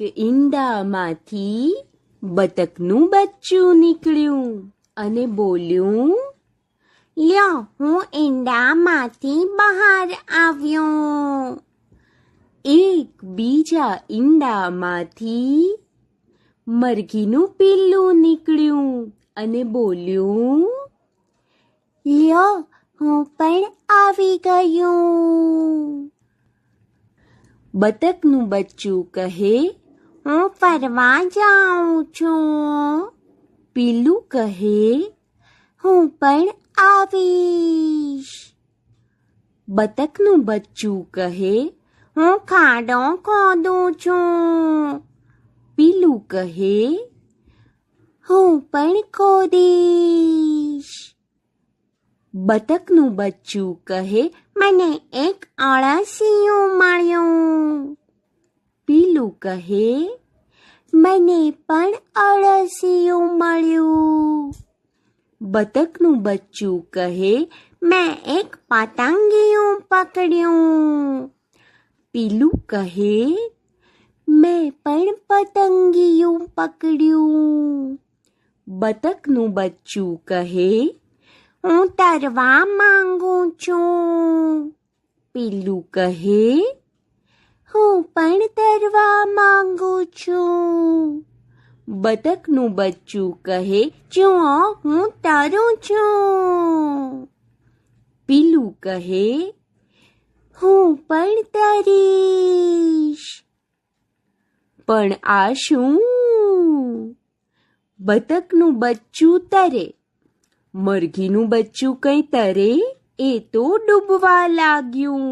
એક ઈંડામાંથી બતકનું બચ્ચું નીકળ્યું અને બોલ્યું, લ્યો, હું ઈંડામાંથી બહાર આવ્યો. એક બીજા ઈંડામાંથી મરઘીનું પિલ્લું નીકળ્યું અને બોલ્યું, લ્યો, હું પણ આવી ગયું. બતકનું બચ્ચું કહે હું ફરવા જાઉં છું. પીલું કહે, હું પણ આવીશ. બતકનું બચ્ચું કહે, હું ખાડો ખોદું છું. પીલું કહે, હું પણ ખોદીશ. બતકનું બચ્ચું કહે, મને એક અળસિયું મળ્યું. પીલું કહે મને પણ અળસિયું મળ્યું. બતકનું બચ્ચું કહે મેં એક પતંગિયું પકડ્યું. પીલું કહે મેં પણ પતંગિયું પકડ્યું. બતકનું બચ્ચું કહે હું તરવા માંગુ છું. પીલું કહે હું પણ તરવા માંગુ છું. બતકનું બચ્ચું કહે, જુઓ, હું તરું છું. પીલું કહે, હું પણ તરીશ. પણ આ શું? બતકનું બચ્ચું તરે. મરઘીનું બચ્ચું કઈ તરે? એ તો ડૂબવા લાગ્યું.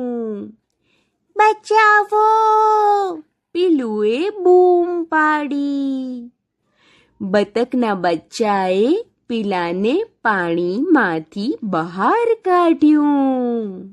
બચાવો. પીલુએ બૂમ પાડી. બતકના બચ્ચાએ પીલાને પાણીમાંથી બહાર કાઢ્યું.